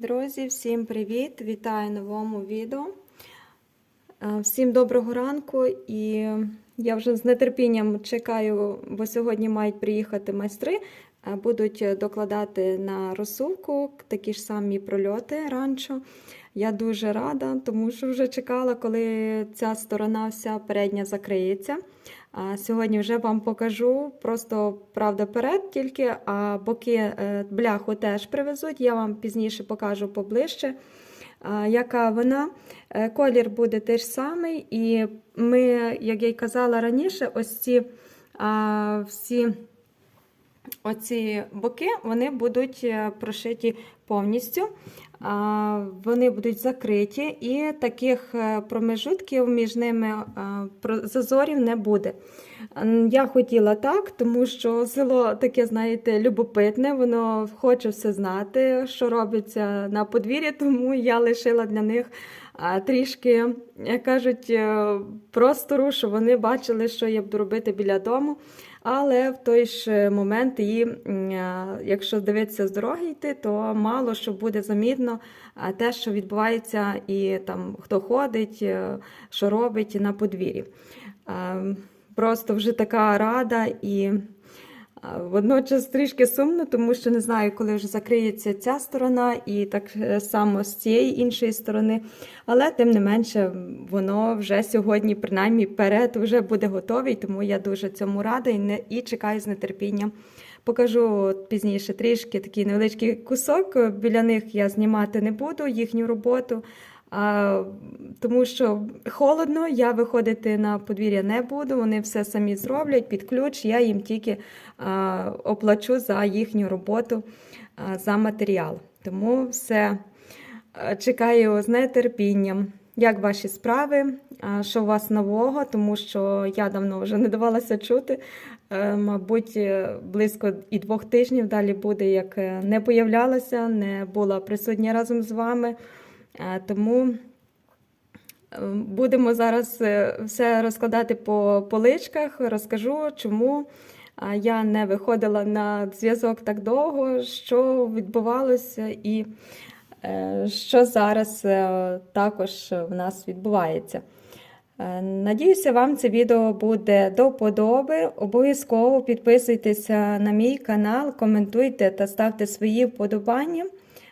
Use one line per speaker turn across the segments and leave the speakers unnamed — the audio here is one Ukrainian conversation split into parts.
Друзі, всім привіт! Вітаю новому відео. Е, Всім доброго ранку і я вже з нетерпінням чекаю, бо сьогодні мають приїхати майстри, е, будуть докладати на розсувку такі ж самі прольоти ранчо. Я дуже рада, тому що вже чекала, коли ця сторона вся передня закриється. Сьогодні вже вам покажу просто правда перед тільки, а боки е, бляху теж привезуть. Я вам пізніше покажу поближче, яка вона. Е, Колір буде теж самий, і ми, як я й казала раніше, ось ці всі оці боки вони будуть е, прошиті повністю. Вони будуть закриті, і таких е, промежутків між ними е, зазорів не буде. Я хотіла так, тому що село таке, знаєте, любопитне, воно хоче все знати, що робиться на подвір'ї, тому я лишила для них трішки, як кажуть, е, простору, щоб вони бачили, що я буду робити біля дому. Але в той ж момент, і, е, якщо дивитися з дороги йти, то мало що буде замітно те, що відбувається, і там хто ходить, е, що робить на подвір'ї. Е, Просто вже така рада і водночас трішки сумно, тому що не знаю, коли вже закриється ця сторона, і так е, само з цієї іншої сторони. Але тим не менше, воно вже сьогодні, принаймні, перед вже буде готовий, тому я дуже цьому рада і, не, і чекаю з нетерпінням. Покажу пізніше трішки такий невеличкий кусок. Біля них я знімати не буду їхню роботу. А, тому що холодно, я виходити на подвір'я не буду. Вони все самі зроблять під ключ. Я їм тільки а, оплачу за їхню роботу а, за матеріал. Тому все чекаю з нетерпінням. Як ваші справи? А, Що у вас нового? Тому що я давно вже не давалася чути. Е, Мабуть, е, близько і двох тижнів далі буде, як е, не появлялася, не була присутня разом з вами. Е, Тому е, будемо зараз е, все розкладати по поличках, розкажу, чому я не виходила на зв'язок так довго, що відбувалося і що зараз також в нас відбувається. Надіюся, вам це відео буде до вподоби. Обов'язково підписуйтеся на мій канал, коментуйте та ставте свої вподобання.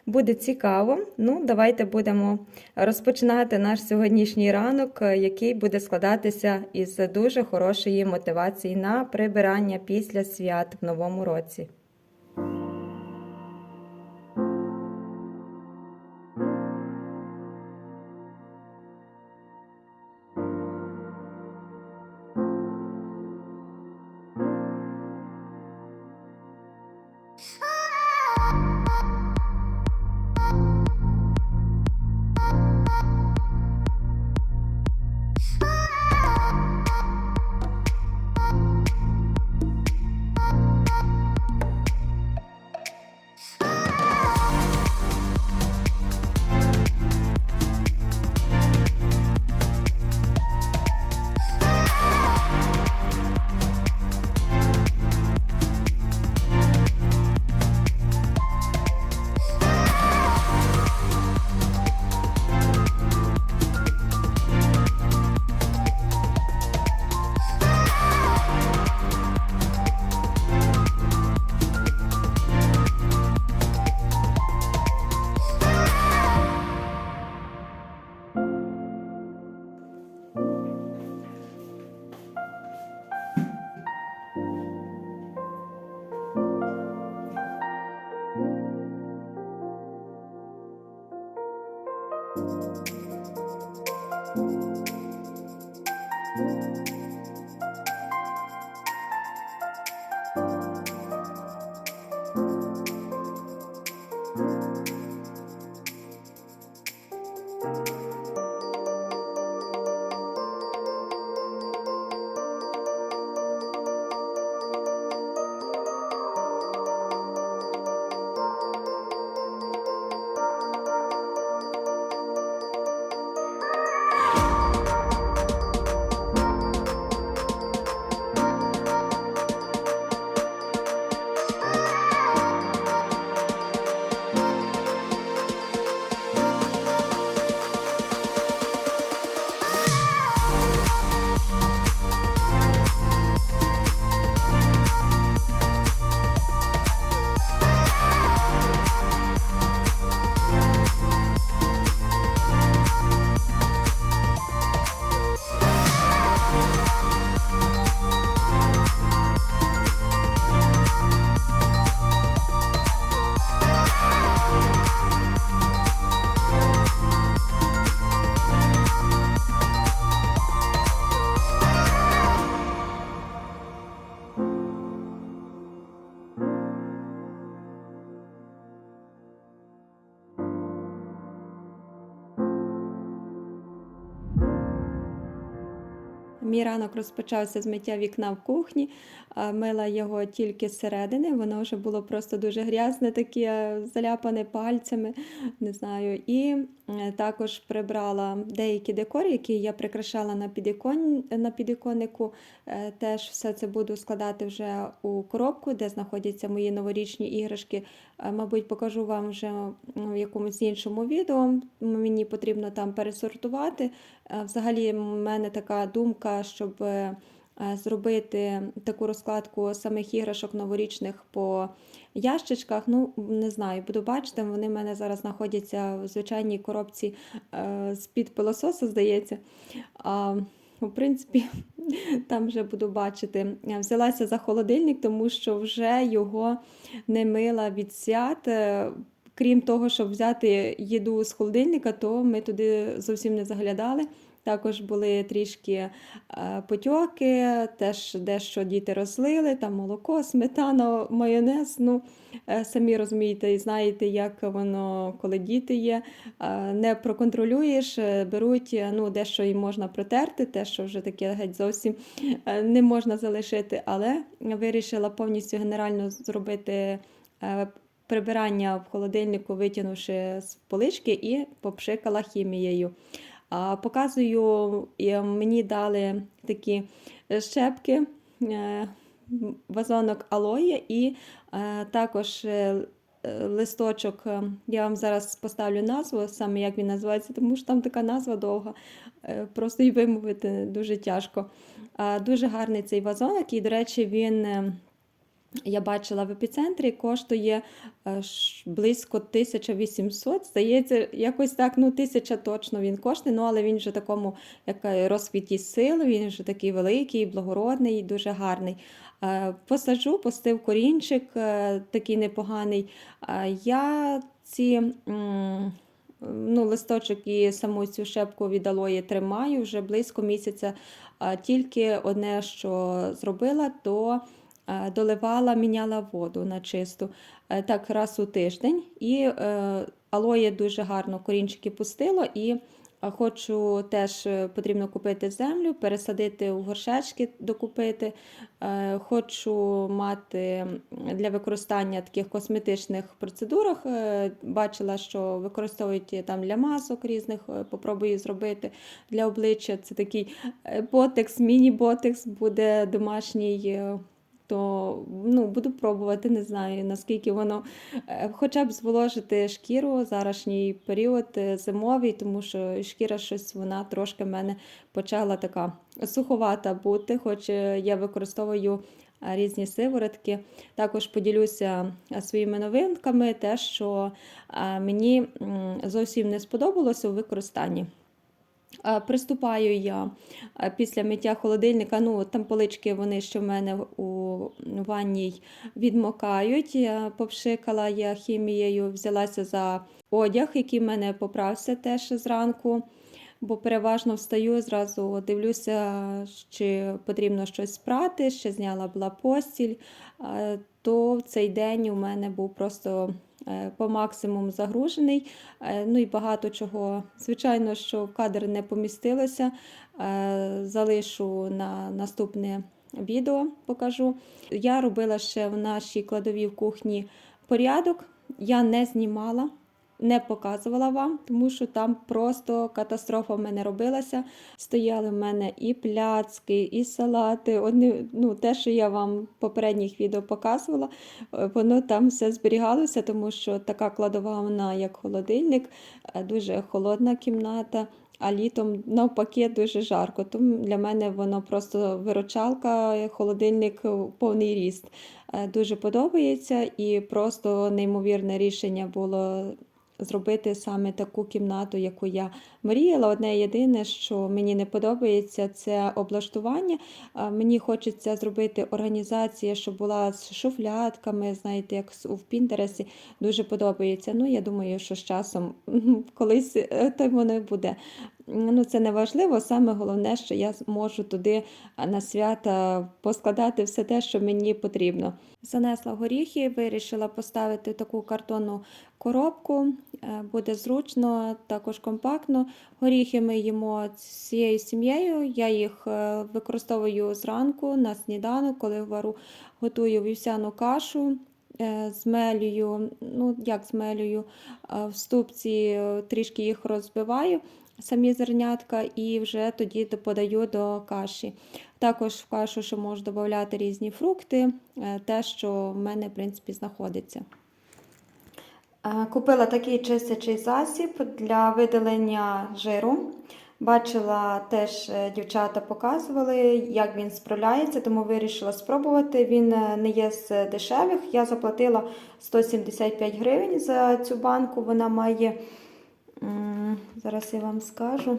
Буде цікаво. Ну, давайте будемо розпочинати наш сьогоднішній ранок, е, який буде складатися із дуже хорошої мотивації на прибирання після свят в новому році. Мій ранок розпочався з миття вікна в кухні, мила його тільки зсередини, воно вже було просто дуже грязне, таке заляпане пальцями, не знаю. І е, також прибрала деякі декори, які я прикрашала на, підікон... на підіконнику. Е, Теж все це буду складати вже у коробку, де знаходяться мої новорічні іграшки. Мабуть, покажу вам вже в якомусь іншому відео. Мені потрібно там пересортувати. Взагалі, в мене така думка, щоб е, зробити таку розкладку самих іграшок новорічних по ящичках. Ну, не знаю, буду бачити. Вони в мене зараз знаходяться в звичайній коробці е, з-під пилососу, здається. В принципі, там вже буду бачити. Взялася за холодильник, тому що вже його не мила від свят. Е, Крім того, щоб взяти їду з холодильника, то ми туди зовсім не заглядали. Також були трішки е, потьоки, теж дещо діти розлили, там молоко, сметана, майонез. Ну, е, самі розумієте і знаєте, як воно, коли діти є, е, не проконтролюєш, беруть, ну, дещо їм можна протерти, те, що вже таке геть зовсім не можна залишити, але вирішила повністю генерально зробити. Прибирання в холодильнику, витягнувши з полички, і попшикала хімією. Показую, і мені дали такі щепки, е, вазонок алоє і е, також е, листочок. е, Я вам зараз поставлю назву, саме як він називається, тому що там така назва довга, е, просто і вимовити дуже тяжко. Дуже гарний цей вазонок, і, до речі, він. Я бачила в епіцентрі, коштує е, близько 1800. Здається, якось так, ну, 1000 точно він коштує, ну, але він вже такому як е, розквіті сил, він вже такий великий, благородний, дуже гарний. Е, Посаджу, постив корінчик, такий непоганий. Я ці. Ну, листочок і саму цю шепку від алої тримаю вже близько місяця. Тільки одне, що зробила, то доливала, міняла воду на чисту е, так раз у тиждень. І е, алоє дуже гарно корінчики пустило. І е, хочу теж е, потрібно купити землю, пересадити у горшечки, докупити. Е, Хочу мати для використання таких косметичних процедурах. е, Бачила, що використовують там для масок різних, е, попробую зробити для обличчя. Це такий е, ботекс, міні-ботекс буде домашній. То ну, буду пробувати, не знаю наскільки воно е, хоча б зволожити шкіру зарашній період е, зимовий, тому що шкіра щось вона трошки в мене почала така суховата бути, хоч е, я використовую різні сиворотки. Також поділюся своїми новинками, те, що мені зовсім не сподобалося у використанні. Е, Приступаю я е, після миття холодильника. Ну, там полички вони ще в мене у ванній відмокають. Я попшикала я хімією, взялася за одяг, який в мене поправся теж зранку. Бо переважно встаю, зразу дивлюся, чи потрібно щось спрати, ще зняла була постіль. Е, То в цей день у мене був просто е, по максимуму загружений. Е, Ну і багато чого. Звичайно, що в кадр не помістилося. Е, Залишу на наступне відео, покажу. Я робила ще в нашій кладовій в кухні порядок. Я не знімала, не показувала вам, тому що там просто катастрофа в мене робилася. Стояли в мене і пляцки, і салати. Одні, ну, те, що я вам в попередніх відео показувала, е, воно там все зберігалося, тому що така кладова вона, як холодильник, е, дуже холодна кімната. А літом навпаки дуже жарко. Тому для мене воно просто виручалка, холодильник в повний ріст. Е, Дуже подобається і просто неймовірне рішення було зробити саме таку кімнату, яку я мріяла. Одне єдине, що мені не подобається, це облаштування. Мені хочеться зробити організацію, щоб була з шуфлятками, знаєте, як в Пінтересі. Дуже подобається. Ну, я думаю, що з часом колись е, то воно буде. Ну, це не важливо. Саме головне, що я можу туди на свята поскладати все те, що мені потрібно. Занесла горіхи, вирішила поставити таку картонну коробку. Е, Буде зручно, також компактно. Горіхи ми їмо всією сім'єю. Я їх е, використовую зранку на сніданок, коли вару, готую вівсяну кашу. е, Змелюю, ну як змелюю, в ступці трішки їх розбиваю, самі зернятка, і вже тоді подаю до каші. Також в кашу ще можу додати різні фрукти, е, те, що в мене, в принципі, знаходиться. Е, Купила такий чистячий засіб для видалення жиру. Бачила теж е, дівчата показували, як він справляється, тому вирішила спробувати. Він не є з дешевих. Я заплатила 175 гривень за цю банку. Вона має, зараз я вам скажу,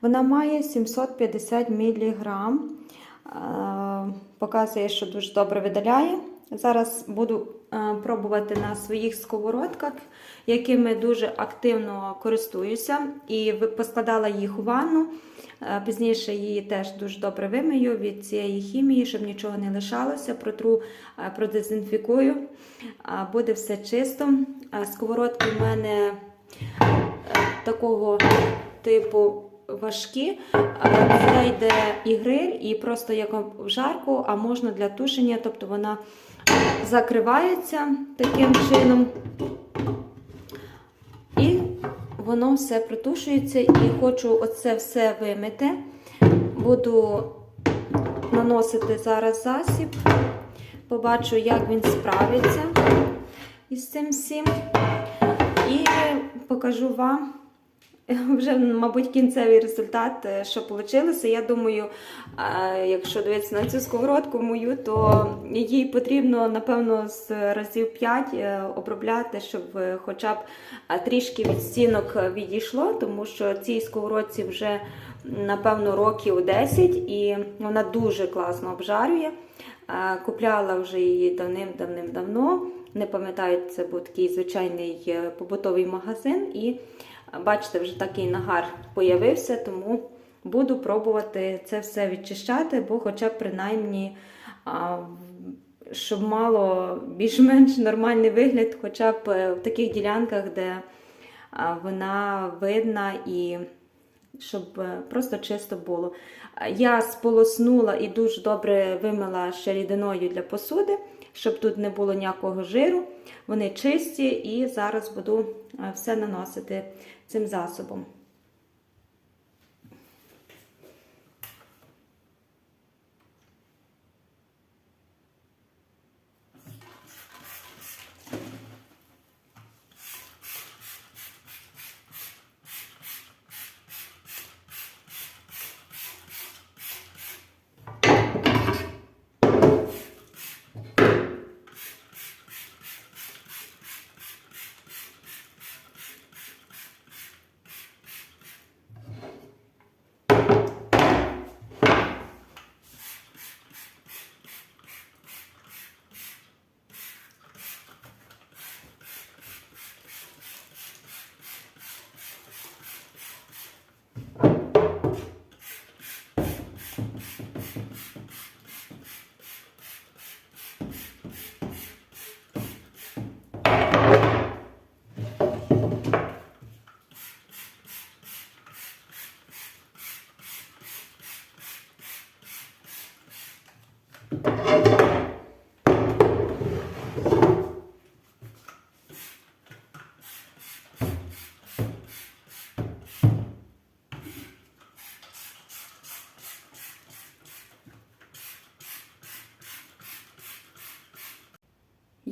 вона має 750 мг. Показує, що дуже добре видаляє. Зараз буду е, пробувати на своїх сковородках, якими дуже активно користуюся. І поскладала їх у ванну. Е, Пізніше її теж дуже добре вимию від цієї хімії, щоб нічого не лишалося. Протру, е, продезінфікую. Е, Буде все чисто. Е, Сковородки в мене е, такого типу важкі. Це йде і гриль, і просто як в жарку, а можна для тушення, тобто вона закривається таким чином. І воно все притушується. І хочу оце все вимити. Буду наносити зараз засіб. Побачу, як він справиться із цим всім. І покажу вам вже, мабуть, кінцевий результат, е, що вийшло. Я думаю, е, якщо дивитися на цю сковородку мою, то їй потрібно, напевно, з разів 5 обробляти, щоб е, хоча б е, трішки від стінок відійшло, тому що цій сковородці вже, напевно, років 10 і вона дуже класно обжарює. Е, Купляла вже її давним-давним-давно. Не пам'ятаю, це був такий звичайний е, побутовий магазин. І бачите, вже такий нагар появився, тому буду пробувати це все відчищати, бо хоча б принаймні, щоб мало більш-менш нормальний вигляд, хоча б е, в таких ділянках, де вона видна і щоб е, просто чисто було. Я сполоснула і дуже добре вимила ще рідиною для посуди, щоб тут не було ніякого жиру. Вони чисті, і зараз буду е, все наносити цим засобом.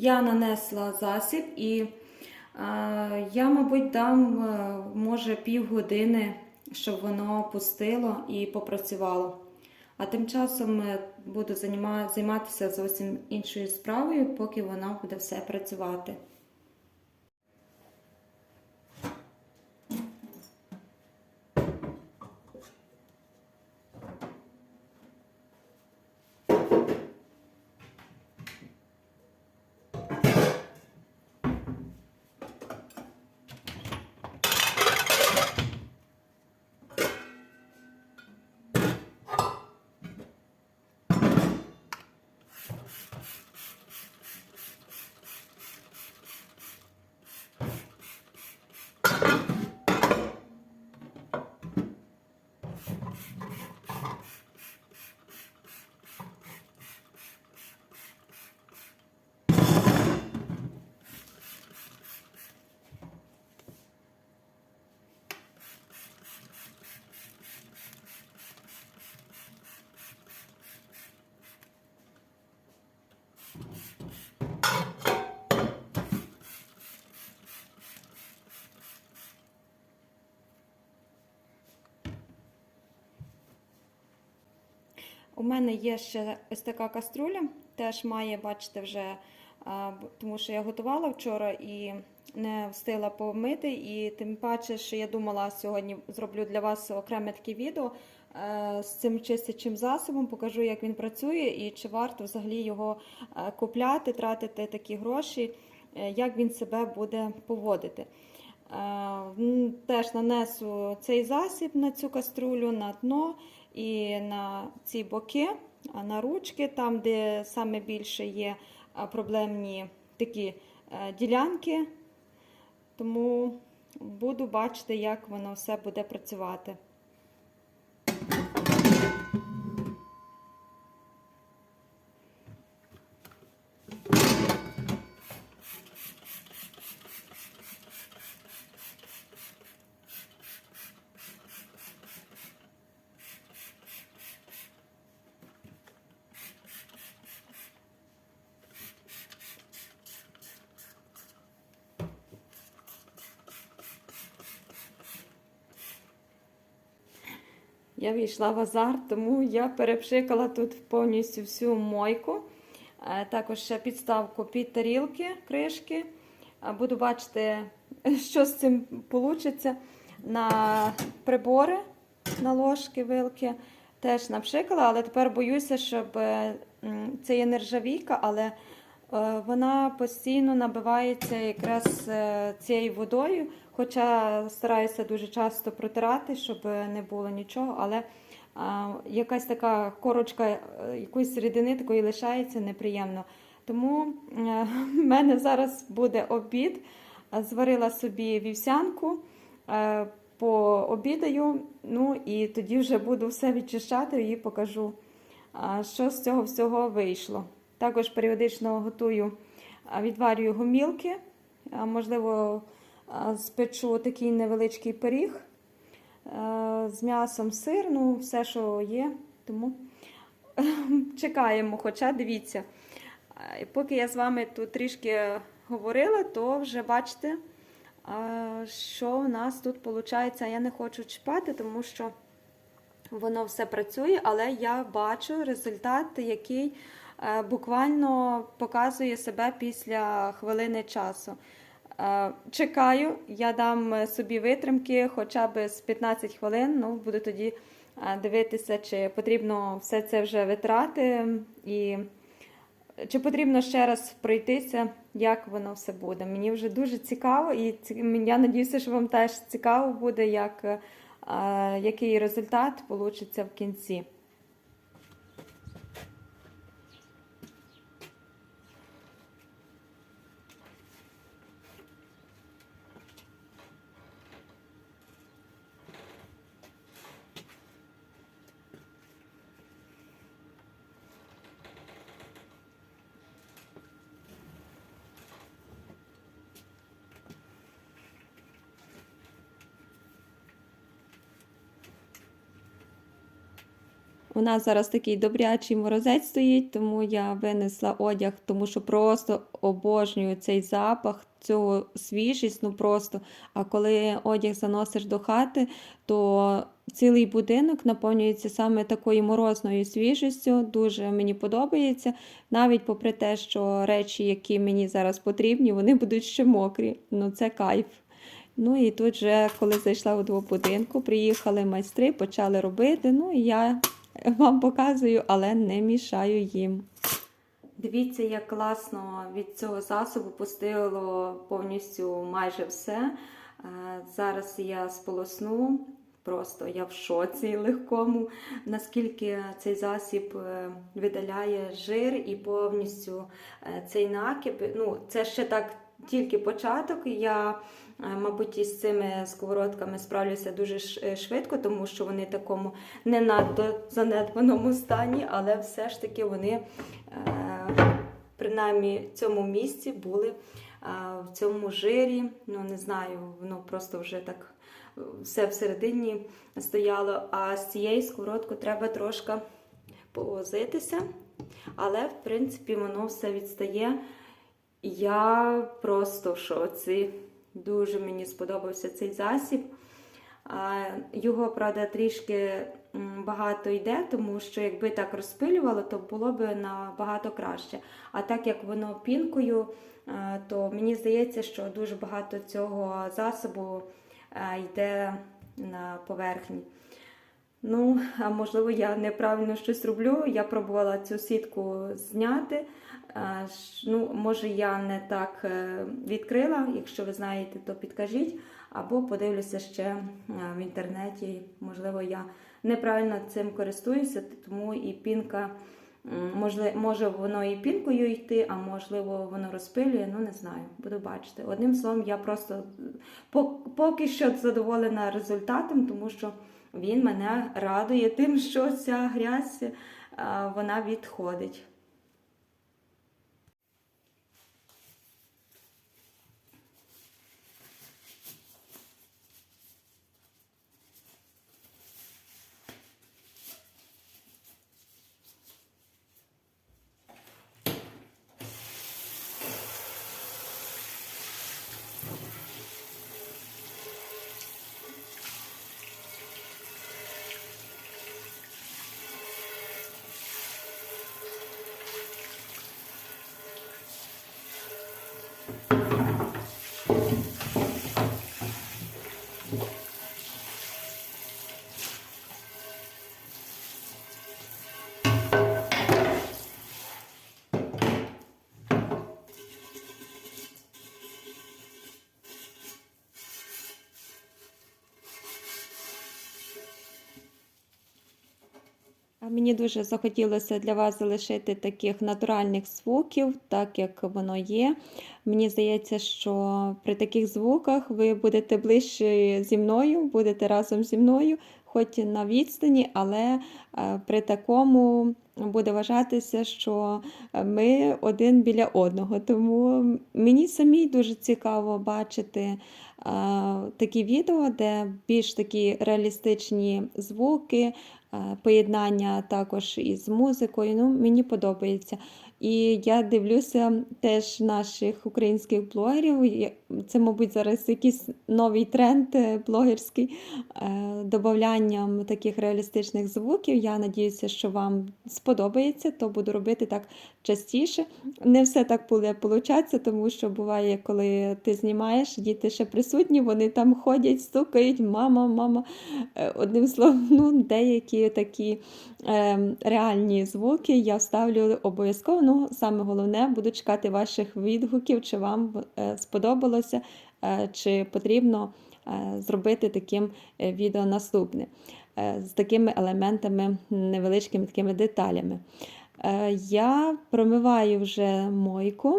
Я нанесла засіб і е, я, мабуть, дам, е, може, півгодини, щоб воно пустило і попрацювало. А тим часом е, буду займатися зовсім іншою справою, поки воно буде все працювати. У мене є ще ось така каструля, теж має, бачите, вже, тому що я готувала вчора і не встигла помити. І тим паче, що я думала, сьогодні зроблю для вас окреме таке відео е, з цим чистячим засобом, покажу, як він працює і чи варто взагалі його е, купляти, тратити такі гроші, е, як він себе буде поводити. Теж нанесу цей засіб на цю каструлю, на дно і на ці боки, на ручки, там, де саме більше є проблемні такі е, ділянки. Тому буду бачити, як воно все буде працювати. Я війшла в азарт, тому я перепшикала тут повністю всю мойку. Е, Також ще підставку під тарілки, кришки. Е, Буду бачити, що з цим вийде. На прибори, на ложки, вилки теж напшикала, але тепер боюся, щоб е, це є нержавійка, але вона постійно набивається якраз цією водою. Хоча стараюся дуже часто протирати, щоб не було нічого, але а, якась така корочка е, якоїсь рідини такої лишається неприємно. Тому е, в мене зараз буде обід. Зварила собі вівсянку, е, пообідаю, ну і тоді вже буду все відчищати і покажу, що з цього всього вийшло. Також періодично готую, відварюю гомілки, можливо, спечу такий невеличкий пиріг е, з м'ясом, сир, ну все, що є. Тому чекаємо. Хоча дивіться, поки я з вами тут трішки говорила, то вже бачите, е, що у нас тут виходить. Я не хочу чіпати, тому що воно все працює, але я бачу результат, який е, буквально показує себе після хвилини часу. Е, Чекаю, я дам собі витримки хоча б з 15 хвилин. Ну, буду тоді е, дивитися, чи потрібно все це вже витрати, і чи потрібно ще раз пройтися, як воно все буде. Мені вже дуже цікаво, і я надіюся, що вам теж цікаво буде, як, е, який результат вийде в кінці. У нас зараз такий добрячий морозець стоїть, тому я винесла одяг, тому що просто обожнюю цей запах, цю свіжість, ну просто. А коли одяг заносиш до хати, то цілий будинок наповнюється саме такою морозною свіжістю. Дуже мені подобається. Навіть попри те, що речі, які мені зараз потрібні, вони будуть ще мокрі. Ну це кайф. Ну і тут вже, коли зайшла у будинку, приїхали майстри, почали робити. Ну і я вам показую, але не мішаю їм. Дивіться, як класно від цього засобу пустило повністю майже все. Е, Зараз я сполосну. Просто я в шоці легкому, наскільки цей засіб е, видаляє жир і повністю е, цей накип. Ну, це ще так тільки початок. Я, мабуть, із цими сковородками справлюся дуже е, швидко, тому що вони в такому не надто занедбаному стані, але все ж таки вони, е, принаймні, в цьому місці були е, в цьому жирі. Ну, не знаю, воно просто вже так е, все всередині стояло. А з цією сковородкою треба трошки повозитися. Але, в принципі, воно все відстає. Я просто в шоці. Дуже мені сподобався цей засіб. Його, правда, трішки багато йде, тому що якби так розпилювало, то було б набагато краще. А так як воно пінкою, е, то мені здається, що дуже багато цього засобу е, йде на поверхні. Ну, а можливо, я неправильно щось роблю. Я пробувала цю сітку зняти. Ну, може, я не так е, відкрила. Якщо ви знаєте, то підкажіть. Або подивлюся ще е, в інтернеті. Можливо, я неправильно цим користуюся, тому і пінка. може воно і пінкою йти, а можливо, воно розпилює, ну не знаю, буду бачити. Одним словом, я просто поки що задоволена результатом, тому що він мене радує тим, що ця грязь е, вона відходить. Мені дуже захотілося для вас залишити таких натуральних звуків, так як воно є. Мені здається, що при таких звуках ви будете ближче зі мною, будете разом зі мною, хоч і на відстані, але е, при такому буде вважатися, що ми один біля одного. Тому мені самій дуже цікаво бачити е, такі відео, де більш такі реалістичні звуки. Е, Поєднання також із музикою. Ну, мені подобається. І я дивлюся теж наших українських блогерів. Це, мабуть, зараз якийсь новий тренд е, блогерський е, додаванням таких реалістичних звуків. Я надіюся, що вам сподобається, то буду робити так частіше. Не все так буде получатися, тому що буває, коли ти знімаєш, діти ще присутні, вони там ходять, стукають, мама, мама. Е, Одним словом, ну, деякі такі реальні звуки я вставлю обов'язково. Ну, саме головне, буду чекати ваших відгуків, чи вам е, сподобалося, е, чи потрібно е, зробити таким відео наступне з такими елементами, невеличкими такими деталями. Я промиваю вже мойку.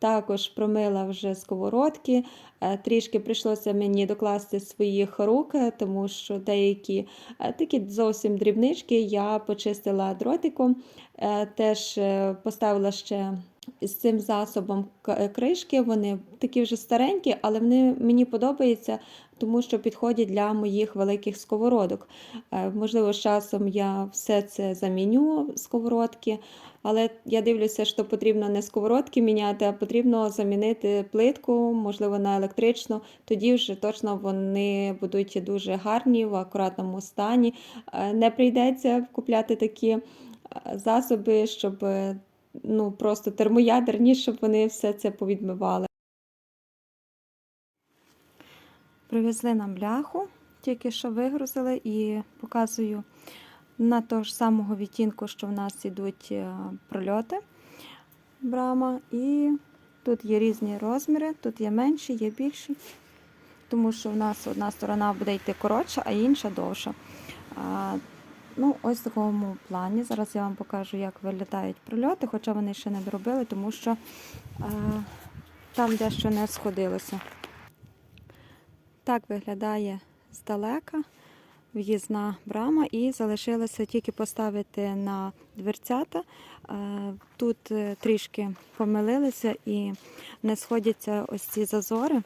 Також промила вже сковородки. Е, Трішки прийшлося мені докласти своїх рук, е, тому що деякі е, такі зовсім дрібнички я почистила дротиком. Теж поставила ще з цим засобом е, кришки. Вони такі вже старенькі, але вони мені подобаються, тому що підходять для моїх великих сковородок. Е, Можливо, з часом я все це заміню сковородки. Але я дивлюся, що потрібно не сковородки міняти, а потрібно замінити плитку, можливо, на електричну. Тоді вже точно вони будуть дуже гарні в акуратному стані. Е, Не прийдеться купляти такі засоби, щоб ну, просто термоядерні, щоб вони все це повідмивали. Привезли нам бляху, тільки що вигрузили і показую на того ж самого відтінку, що в нас ідуть е, прольоти брама. І тут є різні розміри, тут є менші, є більші, тому що в нас одна сторона буде йти коротша, а інша довша. Ну, ось в такому плані. Зараз я вам покажу, як виглядають прольоти, хоча вони ще не доробили, тому що е, там дещо не сходилося. Так виглядає здалека в'їзна брама, і залишилося тільки поставити на дверцята. Е, Тут е, трішки помилилися і не сходяться ось ці зазори.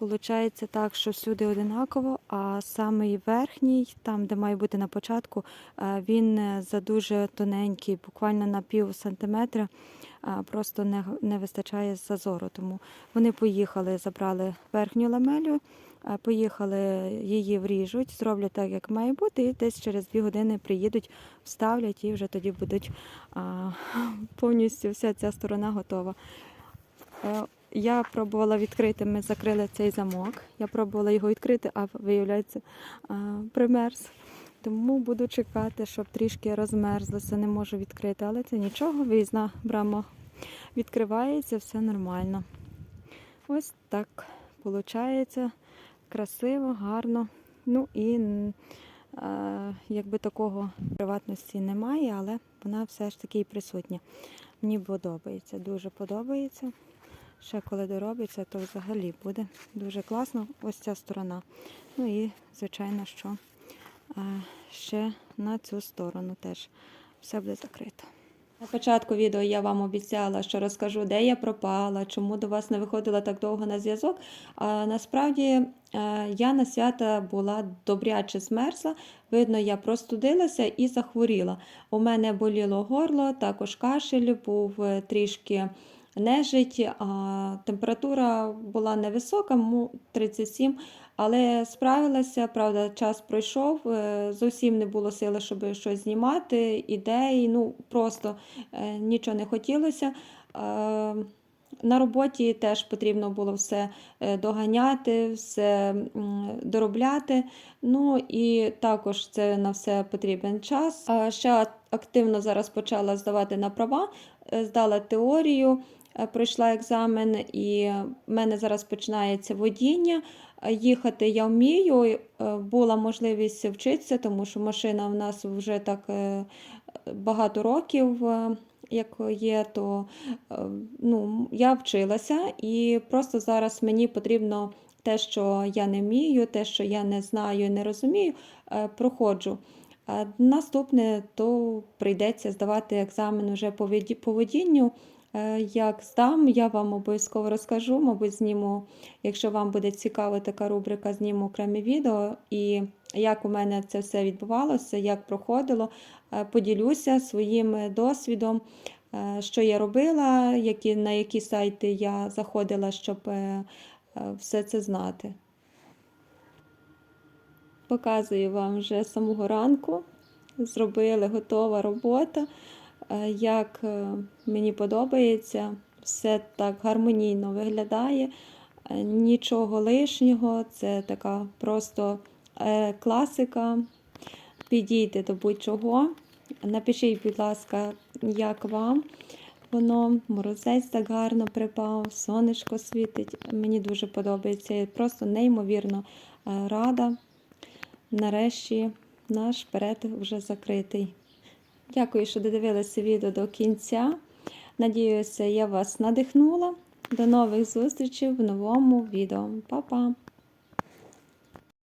Получається так, що всюди одинаково, а самий верхній, там, де має бути на початку, е, він е, за дуже тоненький, буквально на пів сантиметра, е, просто не, не вистачає зазору. Тому вони поїхали, забрали верхню ламелю, поїхали, її вріжуть, зроблять так, як має бути, і десь через дві години приїдуть, вставлять і вже тоді будуть а, повністю вся ця сторона готова. Я пробувала відкрити, ми закрили цей замок. Я пробувала його відкрити, а виявляється, примерз. Тому буду чекати, щоб трішки розмерзлося, не можу відкрити. Але це нічого, виїзна брама відкривається, все нормально. Ось так виходить. Красиво, гарно. Ну і е, якби такого приватності немає, але вона все ж таки і присутня. Мені подобається, дуже подобається. Ще коли доробиться, то взагалі буде дуже класно. Ось ця сторона. Ну і, звичайно, що е, ще на цю сторону теж все буде закрито. На початку відео я вам обіцяла, що розкажу, де я пропала, чому до вас не виходила так довго на зв'язок. А насправді е, я на свята була добряче змерзла. Видно, я простудилася і захворіла. У мене боліло горло, також кашель, був е, трішки нежить, а температура була невисока, 37, але справилася, правда, час пройшов, е, зовсім не було сили, щоб щось знімати, ідей, ну просто е, нічого не хотілося. Е, На роботі теж потрібно було все доганяти, все доробляти. Ну і також це на все потрібен час. Ще активно зараз почала здавати на права, здала теорію, пройшла екзамен, і в мене зараз починається водіння. Е, Їхати я вмію, е, була можливість вчитися, тому що машина в нас вже так е, багато років. е, Як є, то е, ну, я вчилася, і просто зараз мені потрібно те, що я не вмію, те, що я не знаю і не розумію, е, проходжу. Наступне то прийдеться здавати екзамен уже по водінню. Е, Як здам, я вам обов'язково розкажу, мабуть, зніму, якщо вам буде цікава така рубрика, зніму окреме відео. І як у мене це все відбувалося, як проходило, Е, поділюся своїм досвідом, е, що я робила, які, на які сайти я заходила, щоб все це знати. Показую вам вже самого ранку. Зробили готова робота. Е, Як е, мені подобається, все так гармонійно виглядає, Е, нічого лишнього, це така просто класика. Підійде до будь-чого. Напишіть, будь ласка, як вам воно, морозець так гарно припав, сонечко світить. Мені дуже подобається. Я просто неймовірно рада. Нарешті наш перед вже закритий. Дякую, що додивилися відео до кінця. Надіюся, я вас надихнула. До нових зустрічей в новому відео. Па-па!